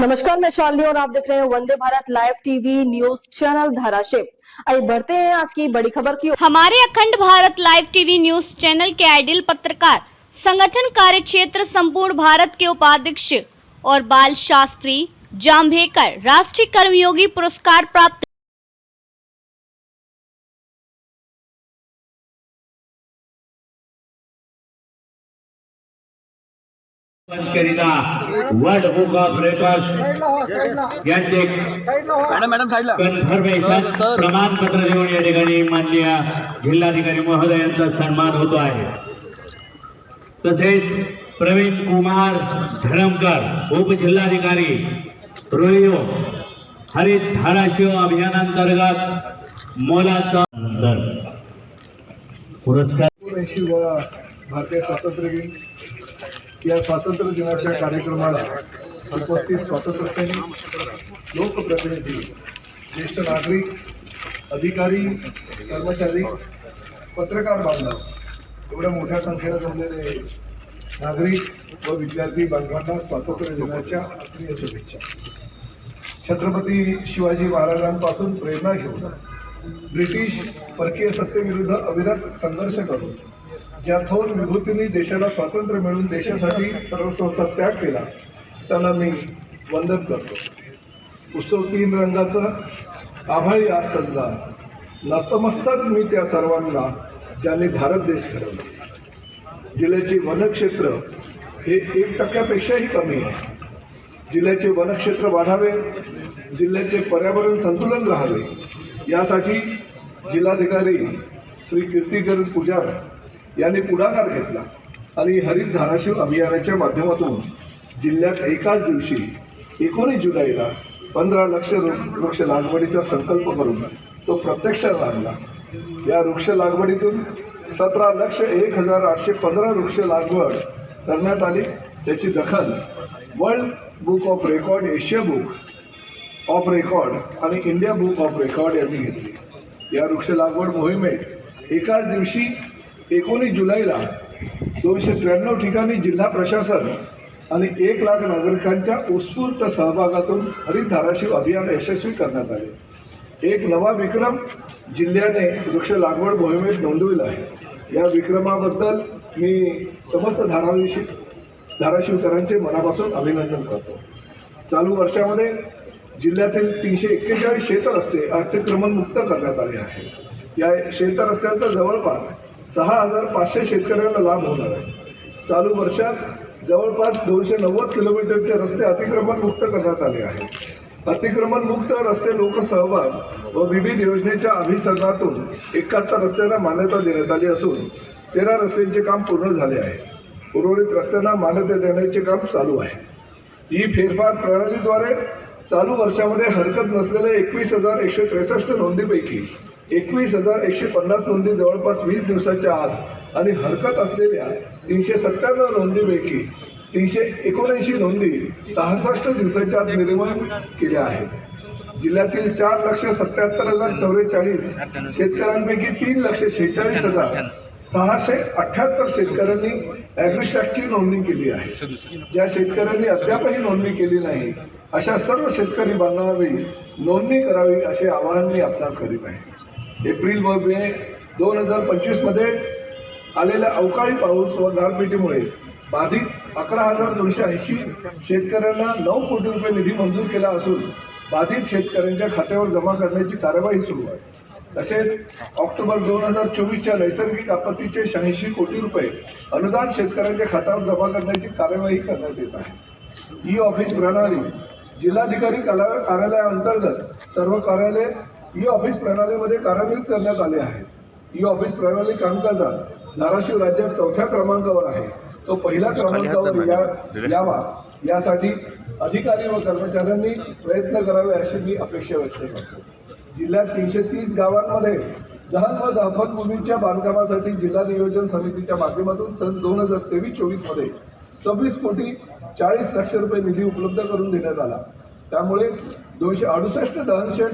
नमस्कार, मैं शालिनी और आप देख रहे हैं Vande Bharat live TV news channel Dharashiv. आइए बढ़ते हैं आज की बड़ी खबर की हमारे Akhand Bharat live TV news channel के आइडियल पत्रकार, संगठन कार्य क्षेत्र संपूर्ण भारत के उपाध्यक्ष और बाल शास्त्री जाम्भेकर राष्ट्रीय कर्मयोगी पुरस्कार प्राप्त करिता वर्ल्ड बुक ऑफ रेकॉर्ड यांचे मॅडम मॅडम साईडला. कन्फर्मेशन प्रमाणपत्र देऊन या ठिकाणी माननीय जिल्हाधिकारी महोदयांचा सन्मान होतो आहे. तसेच प्रवीण कुमार धरमकर उपजिल्हाधिकारी रोहिओ हरित धाराशिव अभियानांतर्गत मोलाचा पुरस्कार भारतीय स्वातंत्र्य दिन. या स्वातंत्र्य दिनाच्या कार्यक्रमाला उपस्थित स्वातंत्र्यसैनिक लोकप्रतिनिधी ज्येष्ठ नागरिक अधिकारी कर्मचारी पत्रकार बांधव एवढ्या मोठ्या संख्येनं जमलेले नागरिक व विद्यार्थी बांधवांना स्वातंत्र्य दिनाच्या आत्मीय शुभेच्छा. छत्रपती शिवाजी महाराजांपासून प्रेरणा घेऊन ब्रिटिश परकीय सत्तेविरुद्ध अविरत संघर्ष करून ज्या थोर विभूतींनी देशाला स्वातंत्र्य मिळून देशासाठी सर्वस्वाचा त्याग केला त्यांना मी वंदन करतो. उत्सव तीन रंगाचा आभाळी आज सजला. नस्तमस्तक मी त्या सर्वांना ज्यांनी भारत देश घडवला जिल्ह्याचे वनक्षेत्र हे एक टक्क्यापेक्षाही कमी आहे. जिल्ह्याचे वनक्षेत्र वाढावे जिल्ह्याचे पर्यावरण संतुलन राहावे यासाठी जिल्हाधिकारी श्री कीर्तिकरण पुजार यांनी पुढाकार घेतला. आणि हरित धाराशिव अभियानाच्या माध्यमातून जिल्ह्यात एकाच दिवशी एकोणीस जुलैला पंधरा लक्ष वृक्ष लागवडीचा संकल्प करून तो प्रत्यक्षात आणला या वृक्ष लागवडीतून सतरा लक्ष एक हजार आठशे पंधरा वृक्ष लागवड करण्यात आली. त्याची दखल world book of record Asia book of record आणि इंडिया बुक ऑफ रेकॉर्ड यांनी घेतली. या वृक्ष लागवड मोहिमेत एकाच दिवशी एकोणीस जुलैला दोनशे त्र्याण्णव ठिकाणी जिल्हा प्रशासन आणि एक लाख नागरिकांच्या उत्स्फूर्त सहभागातून हरित धाराशिव अभियान यशस्वी करण्यात आले. एक नवा विक्रम जिल्ह्याने वृक्ष लागवड मोहिमेत नोंदविला आहे. या विक्रमाबद्दल मी समस्त धाराविषयी धाराशिवकरांचे मनापासून अभिनंदन करतो. चालू वर्षामध्ये जिल्ह्यातील तीनशे एक्केचाळीस शेतरस्ते अतिक्रमणमुक्त करण्यात आले आहे या शेतरस्त्यांचा जवळपास सहा हजार पाचशे शेतकऱ्यांना लाभ होणार आहे. चालू वर्षात जवळपास दोनशे नव्वद किलोमीटरचे रस्ते अतिक्रमण मुक्त करण्यात आले आहे अतिक्रमण मुक्त रस्ते लोकसहभाग व विविध योजनेच्या अभिसरणातून एकाहत्तर रस्त्यांना मान्यता देण्यात आली असून तेरा रस्त्यांचे काम पूर्ण झाले आहे. उर्वरित रस्त्यांना मान्यता देण्याचे काम चालू आहे. ही फेरफार प्रणालीद्वारे चालू वर्षामध्ये हरकत नसलेल्या एकवीस हजार एकशे त्रेसष्ट नोंदीपैकी एकवीस हजार एकशे पन्नास नोंदी जवळपास वीस दिवसाच्या आत आणि हरकत असलेल्या तीनशे सत्त्याण्णव नोंदीपैकी तीनशे एकोणऐंशी नोंदी सहासष्ट दिवसाच्या आत निर्माण केल्या आहेत. जिल्ह्यातील चार लक्ष सत्याहत्तर हजार चौवेचाळीस शेतकऱ्यांपैकी तीन लक्ष शेहेचाळीस हजार सहाशे अठ्ठ्याहत्तर शेतकऱ्यांनी ॲग्रिस्टॅकची नोंदणी केली आहे. ज्या शेतकऱ्यांनी अद्यापही नोंदणी केली नाही अशा सर्व शेतकरी बांधवांनी नोंदणी करावी असे आवाहन मी आपणास करीत आहे. एप्रिल व मे दोन हजार पंचवीसमध्ये आलेल्या अवकाळी पाऊस व गारपिटीमुळे बाधित अकरा हजार दोनशे ऐंशी शेतकऱ्यांना नऊ कोटी रुपये निधी मंजूर केला असून बाधित शेतकऱ्यांच्या खात्यावर जमा करण्याची कार्यवाही सुरू आहे. तसेच ऑक्टोबर दोन हजार चोवीसच्या नैसर्गिक आपत्तीचे शहाऐंशी कोटी रुपये अनुदान शेतकऱ्यांच्या खात्यावर जमा करण्याची कार्यवाही करण्यात येत आहे. ई ऑफिस प्रणाली जिल्हाधिकारी कला कार्यालयाअंतर्गत सर्व कार्यालय ई ऑफिस प्रणालीमध्ये कार्यान्वित करण्यात आले आहे. ई ऑफिस प्रणाली कामकाजात धाराशिव राज्यात चौथ्या क्रमांकावर आहे. तो पहिल्या क्रमांकावर या यावा. यासाठी अधिकारी व कर्मचाऱ्यांनी प्रयत्न करावे अशी मी अपेक्षा व्यक्त करतो. जिल्ह्यात तीनशे तीस गावांमध्ये दहन व दफनभूमीच्या बांधकामासाठी जिल्हा नियोजन समितीच्या माध्यमातून सन दोन हजार तेवीस चोवीसमध्ये सव्वीस कोटी चाळीस लक्ष रुपये निधी उपलब्ध करून देण्यात आला. त्यामुळे दोनशे अडुसष्ट दहनशेड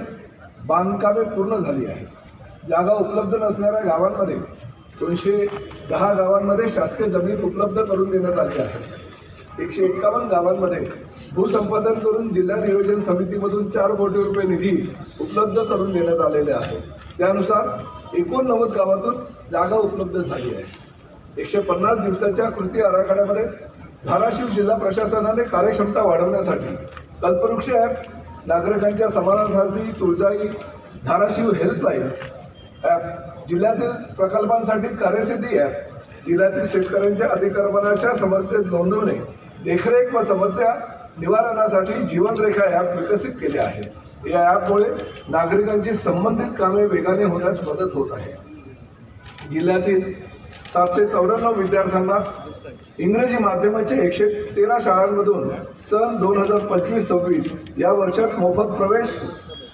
बांधकामे पूर्ण झाली आहेत. जागा उपलब्ध नसणाऱ्या गावांमध्ये दोनशे दहा गावांमध्ये शासकीय जमीन उपलब्ध करून देण्यात आली आहे. एकशे एक्कावन्न गावांमध्ये भूसंपादन करून जिल्हा नियोजन समितीमधून चार कोटी रुपये निधी उपलब्ध करून देण्यात आलेले आहे. त्यानुसार एकोणनव्वद गावातून जागा उपलब्ध झाली आहे. एकशे पन्नास दिवसाच्या कृती आराखड्यामध्ये धाराशिव जिल्हा प्रशासनाने कार्यक्षमता वाढवण्यासाठी कल्पवृक्ष ॲप नागरिकांच्या समाजासाठी तुळजाई धाराशिव हेल्पलाईन ॲप जिल्ह्यातील प्रकल्पांसाठी कार्यसिद्धी ॲप जिल्ह्यातील शेतकऱ्यांच्या अतिक्रमणाच्या समस्येत नोंदवणे देखरेख व समस्या निवारणासाठी जीवनरेखा ॲप विकसित केले आहे. या ॲपमुळे नागरिकांची संबंधित कामे वेगाने होण्यास मदत होत आहे. जिल्ह्यातील सातशे चौऱ्याण्णव विद्यार्थ्यांना इंग्रजी माध्यमाचे एकशे तेरा शाळांमधून सन दोन हजार पंचवीस सव्वीस या वर्षात मोफत प्रवेश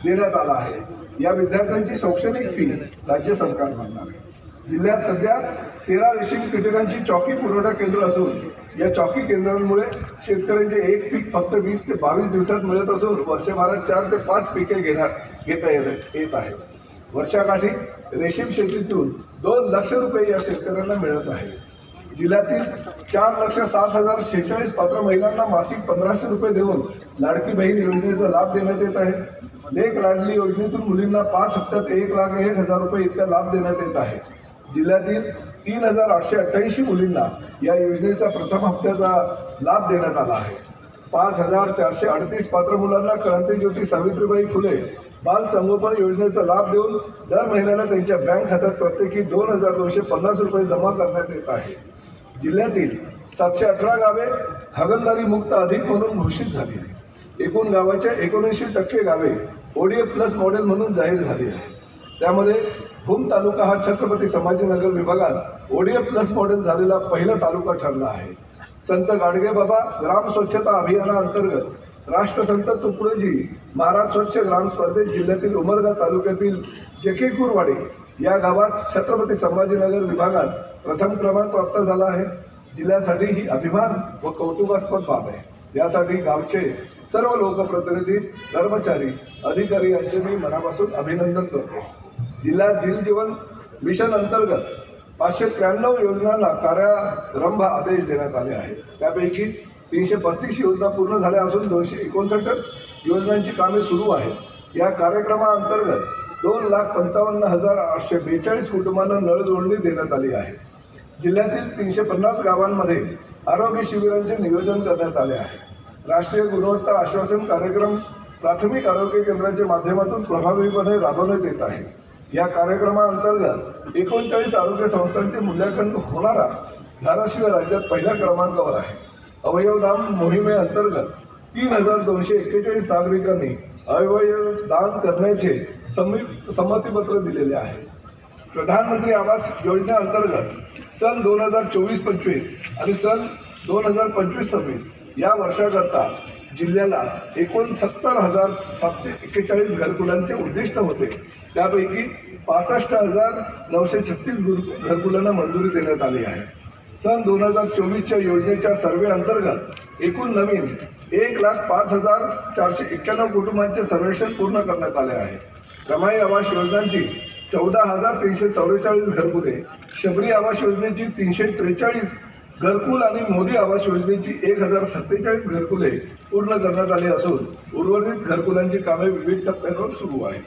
देण्यात आला आहे. या विद्यार्थ्यांची शैक्षणिक फी राज्य सरकार भरणार आहे. जिल्ह्यात सध्या तेरा रेशीम कीटकांची चौकी पुरवठा केंद्र असून या चौकी केंद्रांमुळे शेतकऱ्यांचे एक पीक फक्त वीस ते बावीस दिवसात मिळत असून वर्षभरात चार ते पाच पिके घेणार घेता येत येत आहे. वर्षाकाठी रेशीम शेतीतून दोन लक्ष रुपये या शेतकऱ्यांना मिळत आहे. जिल्ह्यातील चार लक्ष सात हजार शेहेचाळीस पात्र महिलांना मासिक पंधराशे रुपये देऊन लाडकी बहीण योजनेचा लाभ देण्यात येत आहे. लेख लाडली योजनेतून मुलींना पाच हप्त्यात एक लाख एक हजार रुपये इतका लाभ देण्यात येत आहे. जिल्ह्यातील तीन हजार आठशे अठ्ठ्याऐंशी मुलींना या योजनेचा प्रथम हप्त्याचा लाभ देण्यात आला आहे. पाच हजार चारशे अडतीस पात्र मुलांना क्रांतीज्योती सावित्रीबाई फुले बाल संगोपन योजनेचा लाभ देऊन दर महिन्याला त्यांच्या बँक खात्यात प्रत्येकी दोन हजार दोनशे पन्नास रुपये जमा करण्यात येत आहे. जिल्ह्यातील सातशे अठरा गावे हागणदारी मुक्त अधिक म्हणून घोषित झाली आहे एकूण गावाच्या एकोणऐंशी टक्के गावे ओडीएफ प्लस मॉडेल म्हणून जाहीर झाली आहे त्यामध्ये भूम तालुका हा छत्रपती संभाजीनगर विभागात ओडीएफ प्लस मॉडेल झालेला पहिला तालुका ठरला आहे. संत गाडगेबाबा ग्राम स्वच्छता अभियानाअंतर्गत राष्ट्रसंत तुकडोजी महाराज स्वच्छ ग्राम स्पर्धेत जिल्ह्यातील उमरगा तालुक्यातील जकेकूरवाडी या गावात छत्रपती संभाजीनगर विभागात प्रथम क्रमांक प्राप्त झाला आहे. जिल्ह्यासाठी ही अभिमान व कौतुकास्पद बाब आहे. यासाठी गावचे सर्व लोकप्रतिनिधी कर्मचारी अधिकारी यांचे मी मनापासून अभिनंदन करतो. जिल्ह्यात जल जीवन मिशन अंतर्गत पाचशे त्र्याण्णव योजनांना कार्यारंभ आदेश देण्यात आले आहेत. त्यापैकी तीनशे पस्तीस योजना पूर्ण झाल्या असून दोनशे एकोणसष्ट योजनांची कामे सुरू आहेत. या कार्यक्रमाअंतर्गत दोन लाख पंचावन्न हजार आठशे बेचाळीस कुटुंबांना नळ जोडणी देण्यात आली आहे. जिल्ह्यातील तीनशे पन्नास गावांमध्ये आरोग्य शिबिरांचे नियोजन करण्यात आले आहे. राष्ट्रीय गुणवत्ता आश्वासन कार्यक्रम प्राथमिक आरोग्य केंद्राच्या माध्यमातून प्रभावीपणे राबवण्यात येत आहे. या कार्यक्रमाअंतर्गत एकोणचाळीस आरोग्य संस्थांचे मूल्यांकन होणारा धाराशिव राज्यात पहिल्या क्रमांकावर आहे. अवयवधाम मोहिमेअंतर्गत तीन हजार दोनशे एक्केचाळीस नागरिकांनी अवयव दान करण्याचे संमित संमतीपत्र दिलेले आहे. प्रधानमंत्री आवास योजनेअंतर्गत सन दोन हजार चोवीस पंचवीस आणि सन दोन हजार पंचवीस सव्वीस या वर्षाकरता जिल्ह्याला एकूण सत्तर हजार सातशे एक्केचाळीस घरकुलांचे उद्दिष्ट होते. त्यापैकी पासष्ट हजार नऊशे छत्तीस घरकुलांना मंजुरी देण्यात आली आहे. सन दोन हजार चोवीसच्या योजनेच्या सर्वे अंतर्गत एकूण नवीन एक लाख पाच हजार चारशे एक्क्याण्णव कुटुंबांचे सर्वेक्षण पूर्ण करण्यात आले आहे. रमाई आवास योजनांची चौदा हजार तीनशे चौवेचाळीस घरकुले शबरी आवास योजनेची तीनशे त्रेचाळीस घरकुल आणि मोदी आवास योजनेची एक हजार सत्तेचाळीस घरकुले पूर्ण करण्यात आली असून उर्वरित घरकुलांची कामे विविध टप्प्यांवर सुरू आहेत.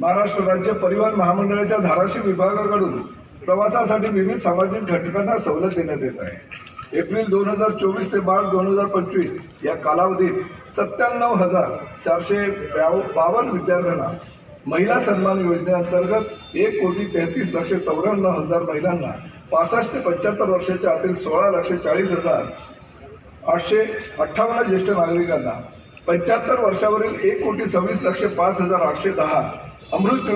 महाराष्ट्र राज्य परिवहन महामंडळाच्या धाराशिव विभागाकडून प्रवासासाठी विविध सामाजिक घटकांना सवलत देण्यात येत आहे. एप्रिल दोन हजार चोवीस ते मार्च दोन हजार पंचवीस या कालावधीत सत्त्याण्णव हजार चारशे ब्याव बावन्न विद्यार्थ्यांना महिला सन्मान योजनेअंतर्गत एक कोटी तेहतीस लक्ष चौऱ्याण्णव हजार महिलांना पासष्ट ते पंच्याहत्तर वर्षाच्या आतील सोळा लक्ष चाळीस हजार आठशे अठ्ठावन्न ज्येष्ठ नागरिकांना पंच्याहत्तर वर्षावरील एक कोटी सव्वीस लक्ष पाच हजार आठशे दहा अमृत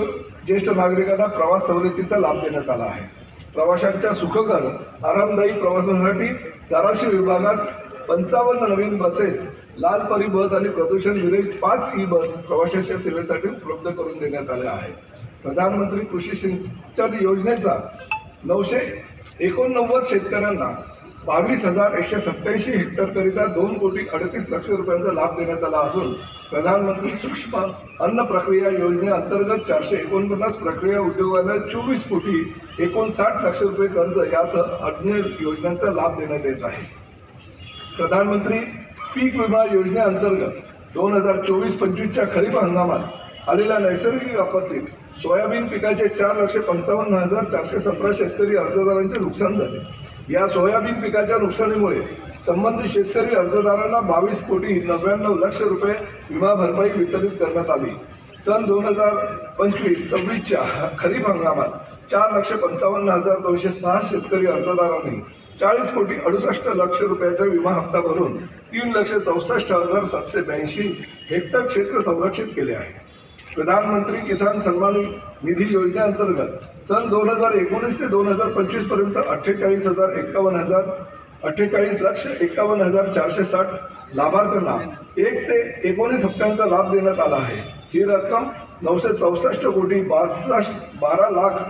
ज्येष्ठ नागरिकांना प्रवास सवलतीचा लाभ देण्यात आला आहे. प्रवाशांच्या सुखकर आरामदायी प्रवासासाठी धाराशिव विभागास पंचावन्न नवीन बसेस लाल परी बस आणि प्रदूषण विरहित पाच ई बस प्रवाशांच्या सेवेसाठी उपलब्ध करून देण्यात आल्या आहेत. प्रधानमंत्री कृषी सिंचन योजनेचा नऊशे एकोणनव्वद शेतकऱ्यांना बावीस हजार एकशे सत्याऐंशी हेक्टरकरिता दोन कोटी अडतीस लक्ष रुपयांचा लाभ देण्यात आला असून प्रधानमंत्री सूक्ष्म अन्न प्रक्रिया योजनेअंतर्गत चारशे एकोणपन्नास प्रक्रिया उद्योगांना चोवीस कोटी एकोणसाठ लक्ष रुपये कर्ज यासह अन्य योजनांचा लाभ देण्यात येत आहे. प्रधानमंत्री पीक विमा योजनेअंतर्गत दोन हजार चोवीस पंचवीसच्या खरीप हंगामात आलेल्या नैसर्गिक आपत्तीत सोयाबीन पिकाचे चार लक्ष पंचावन्न हजार चारशे सतरा शेतकरी अर्जदारांचे नुकसान झाले. या सोयाबीन पिकाच्या नुकसानीमुळे संबंधित शेतकरी अर्जदारांना बावीस कोटी नव्याण्णव लक्ष रुपये विमा भरपाई वितरित करण्यात आली. सन दोन हजार पंचवीस सव्वीसच्या खरीप हंगामात चार लक्ष पंचावन्न हजार दोनशे सहा शेतकरी अर्जदारांनी चाळीस कोटी अडुसष्ट लक्ष रुपयाचा विमा हप्ता भरून तीन लक्ष चौसष्ट हजार सातशे ब्याऐंशी हेक्टर क्षेत्र संरक्षित केले आहे. प्रधानमंत्री किसान सन्मान निधी योजनेअंतर्गत सन दोन हजार एकोणीस ते दोन हजार पंचवीसपर्यंत अठ्ठेचाळीस हजार एक्कावन्न हजार अठ्ठेचाळीस लक्ष एक्कावन्न हजार चारशे साठ लाभार्थ्यांना एक ते एकोणीस हप्त्यांचा लाभ देण्यात आला आहे. ही रक्कम नऊशे चौसष्ट कोटी बासष्ट बारा लाख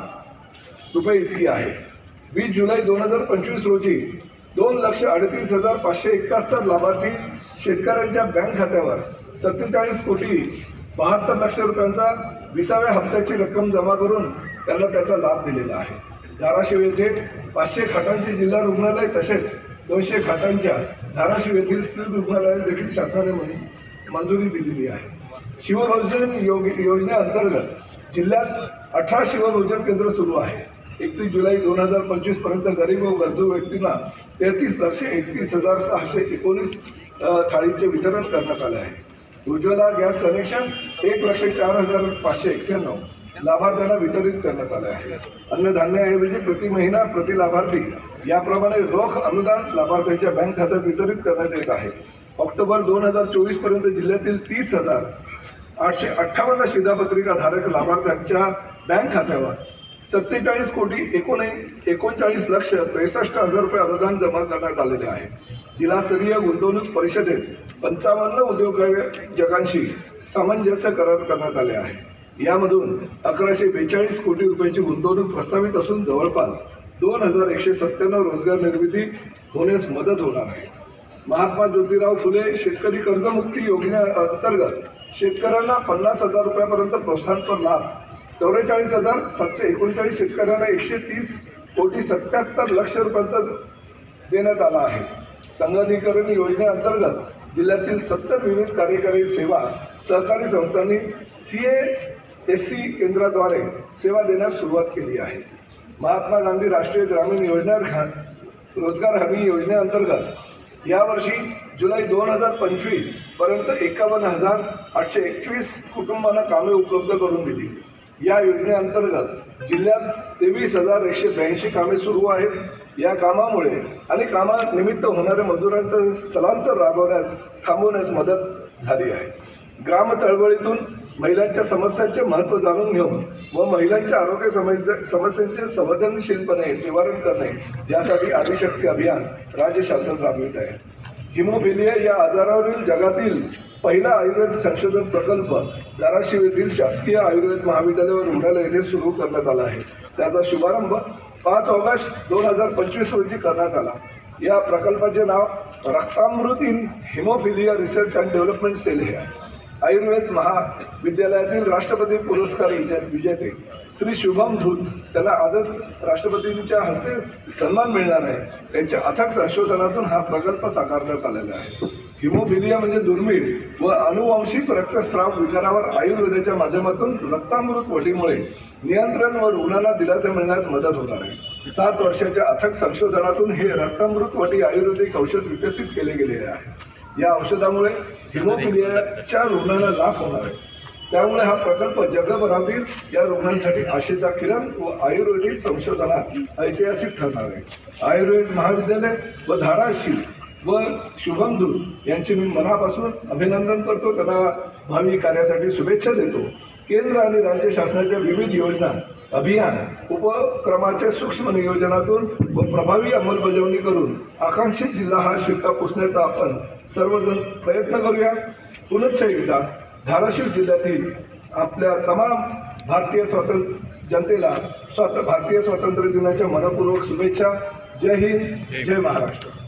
रुपये इतकी आहे. वीस जुलै दोन हजार पंचवीस रोजी दोन लक्ष अडतीस हजार पाचशे एकाहत्तर लाभार्थी शेतकऱ्यांच्या बँक खात्यावर सत्तेचाळीस कोटी बहात्तर लक्ष रुपयांचा विसाव्या हप्त्याची रक्कम जमा करून त्यांना त्याचा लाभ दिलेला आहे. धाराशिव येथे पाचशे खाटांचे जिल्हा रुग्णालय तसेच दोनशे खाटांच्या धाराशिव येथील स्त्री रुग्णालयास देखील शासनाने मंजुरी दिलेली आहे. शिवभोजन योग योजनेअंतर्गत जिल्ह्यात अठरा शिवभोजन केंद्र सुरू आहे. एकतीस जुलै दोन हजार पंचवीसपर्यंत गरीब व गरजू व्यक्तींना तेहतीस लक्ष एकतीस हजार सहाशे एकोणीस थाळींचे थाळीचे वितरण करण्यात आले आहे. उज्ज्वला गॅस कनेक्शन एक लक्ष चार हजार पाचशे एक्क्याण्णव. लाभार्थ्यांना वितरित करण्यात आले आहे. अन्नधान्याऐवजी प्रति महिना प्रति लाभार्थी याप्रमाणे रोख अनुदान लाभार्थ्यांच्या बँक खात्यात वितरित करण्यात येत आहे. ऑक्टोबर दोन हजार चोवीसपर्यंत जिल्ह्यातील तीस हजार आठशे अठ्ठावन्न शिधापत्रिका धारक लाभार्थ्यांच्या बँक खात्यावर सत्तेचाळीस कोटी एकोण एकोणचाळीस लक्ष त्रेसष्ट हजार रुपये अनुदान जमा करण्यात आलेले आहे. जिल्हास्तरीय गुंतवणूक परिषदेत पंचावन्न उद्योजकांशी सामंजस्य करार करण्यात आले आहे. यामधून अकराशे बेचाळीस कोटी रुपयाची गुंतवणूक प्रस्तावित असून जवळपास दोन हजार एकशे सत्त्याण्णव रोजगार निर्मिती होण्यास मदत होणार आहे. महात्मा ज्योतिराव फुले शेतकरी कर्जमुक्ती योजनेअंतर्गत शेतकऱ्यांना पन्नास हजार रुपयापर्यंत प्रोत्साहनपर लाभ चौवेचाळीस हजार सातशे एकोणचाळीस शेतकऱ्यांना एकशे तीस कोटी सत्याहत्तर लक्ष रुपयांचा देण्यात आला आहे. संगणीकरण योजनेअंतर्गत जिल्ह्यातील सत्तर विविध कार्यकारी सेवा सहकारी संस्थांनी सी ए एस सी केंद्राद्वारे सेवा देण्यास सुरुवात केली आहे. महात्मा गांधी राष्ट्रीय ग्रामीण योजना रोजगार हमी योजनेअंतर्गत यावर्षी जुलै दोन हजार पंचवीसपर्यंत एकावन्न हजार आठशे एकवीस कुटुंबांना कामे उपलब्ध करून दिली. या योजनेअंतर्गत जिल्ह्यात तेवीस हजार एकशे ब्याऐंशी कामे सुरू आहेत. या कामामुळे आणि कामानिमित्त होणाऱ्या मजुरांचं स्थलांतर राबवण्यास थांबवण्यास मदत झाली आहे. ग्राम चळवळीतून महिलांच्या समस्यांचे महत्त्व जाणून घेऊन व महिलांच्या आरोग्य समस्यांचे संवेदनशीलपणे निवारण करणे यासाठी आदिशक्ती अभियान राज्य शासन राबवित आहे. हिमोफिलिया या आजारावरील जगातील पहिला आयुर्वेद संशोधन प्रकल्प धाराशिव येथील शासकीय आयुर्वेद महाविद्यालय व रुग्णालय येथे सुरू करण्यात आला आहे. त्याचा शुभारंभ पाच ऑगस्ट दोन हजार पंचवीस रोजी करण्यात आला. या प्रकल्पाचे नाव Raktamrit in haemophilia research and development cell हे आहे. आयुर्वेद महाविद्यालयातील राष्ट्रपती पुरस्कार विजेते श्री शुभम धूत त्यांना आजच राष्ट्रपतींच्या हस्ते सन्मान मिळणार आहे. त्यांच्या अथक संशोधनातून हा प्रकल्प साकारण्यात आलेला आहे. हिमोफिलिया म्हणजे दुर्मिळ व अनुवांशिक रक्तस्राव विकारावर आयुर्वेदाच्या माध्यमातून रक्तामृत वटीमुळे नियंत्रण व रुग्णांना दिलासा मिळण्यास मदत होणार आहे. सात वर्षाच्या अथक संशोधनातून हे रक्तामृत वटी आयुर्वेदिक औषध विकसित केले गेले आहे. या औषधामुळे हिमोफिलियाच्या रुग्णांना लाभ होणार आहे. त्यामुळे हा प्रकल्प जगभरातील या रुग्णांसाठी आशेचा किरण व आयुर्वेदिक संशोधनात ऐतिहासिक ठरणार आहे. आयुर्वेद महाविद्यालय व धाराशिव व शुभमदूत यांचे मी मनापासून अभिनंदन करतो. त्यांना भावी कार्यासाठी शुभेच्छा देतो. केंद्र आणि राज्य शासनाच्या विविध योजना अभियान उपक्रमाच्या सूक्ष्म नियोजनातून व प्रभावी अंमलबजावणी करून आकांक्षित जिल्हा हा शिक्का पुसण्याचा आपण सर्वजण प्रयत्न करूया. पुनश्च एकदा धाराशिव जिल्ह्यातील आपल्या तमाम भारतीय स्वातंत्र्य जनतेला स्वात भारतीय स्वातंत्र्य दिनाच्या मनपूर्वक शुभेच्छा. जय हिंद जय महाराष्ट्र.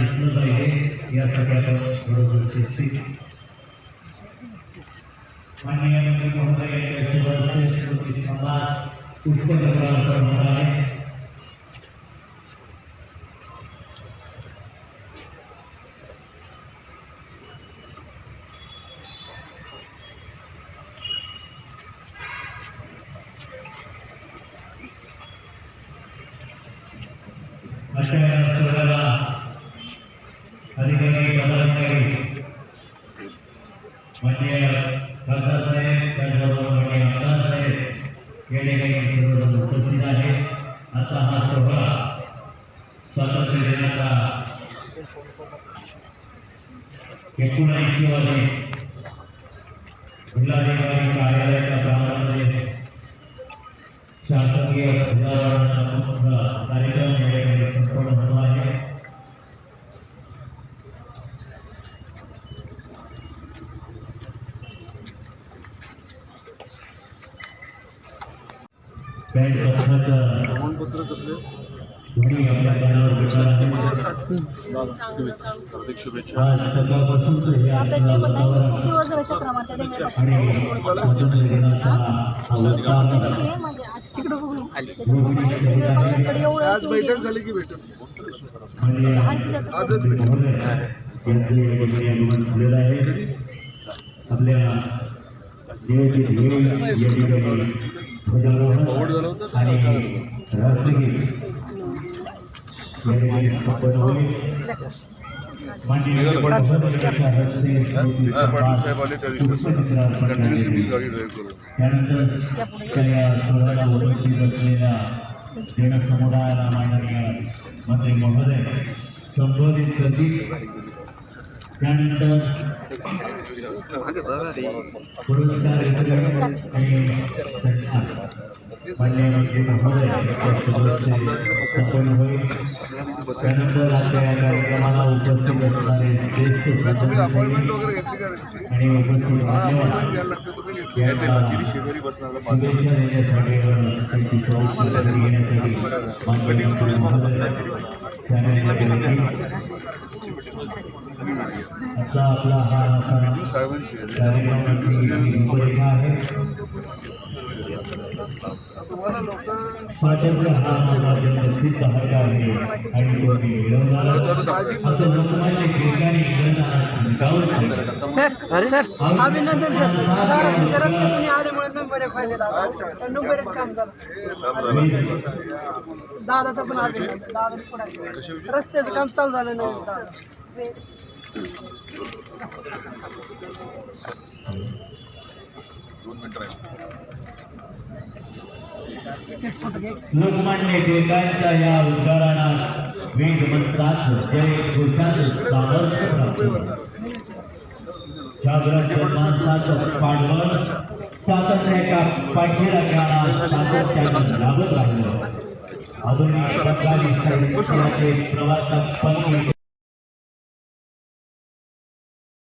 दिसलं पाहिजे यासाठी आपण बरोबर शिस्तीत माननीय मंत्री महोदय यांच्या शुभ हस्ते स्मृती समाज पुष्पचक्रार्पण होणार आहे अशा या सोहळ्याला अधिकारी पदाधिकारी माननीय खासदार साहेब त्याचबरोबर माननीय आमदार साहेब या ठिकाणी सर्वजण उपस्थित आहेत आता हा सोहळा स्वातंत्र्य दिनाचा एकोणऐंशी वाजे जिल्हाधिकारी कार्यालयाच्या प्रांगणामध्ये शासकीय ध्वजारोहणाचा कार्यक्रम या ठिकाणी संपन्न होतो आहे. काही पक्षाचं प्रमाणपत्र कसलं हार्दिक शुभेच्छा आज बैठक झाली की भेटून. म्हणजे आपल्या देवाची ध्येय या ठिकाणी ध्वजारोहण आणि राष्ट्रगीत या ठिकाणी संपन्न होईल माननीय मंत्री महोदय संबोधित करतील त्यानंतर पुरस्कार आपला हा साहेबांची आहे. हा माझा हक्क आहे. आणि तो मी मिळवणार लोकमान्य टिळकांनी इंग्रजांना सर सर अभिनंदन सर. सर रस्ते तुम्ही आल्यामुळे नंबर एक फायदा नंबर एक काम झालं दादाचं पण अभिनंदन. दादा पुढे रस्त्याचं काम चालू झालं नाही. लोकमान्य टिळकांच्या या उद्गारानं वेद मंत्रात जय घोषात सामर्थ्य प्राप्त जागृत माणसाचं पाठबळ स्वातंत्र्याच्या पाठीला सातत्यानं लाभत राहिलं. आधुनिक सरकारी साहित्याचे प्रवासात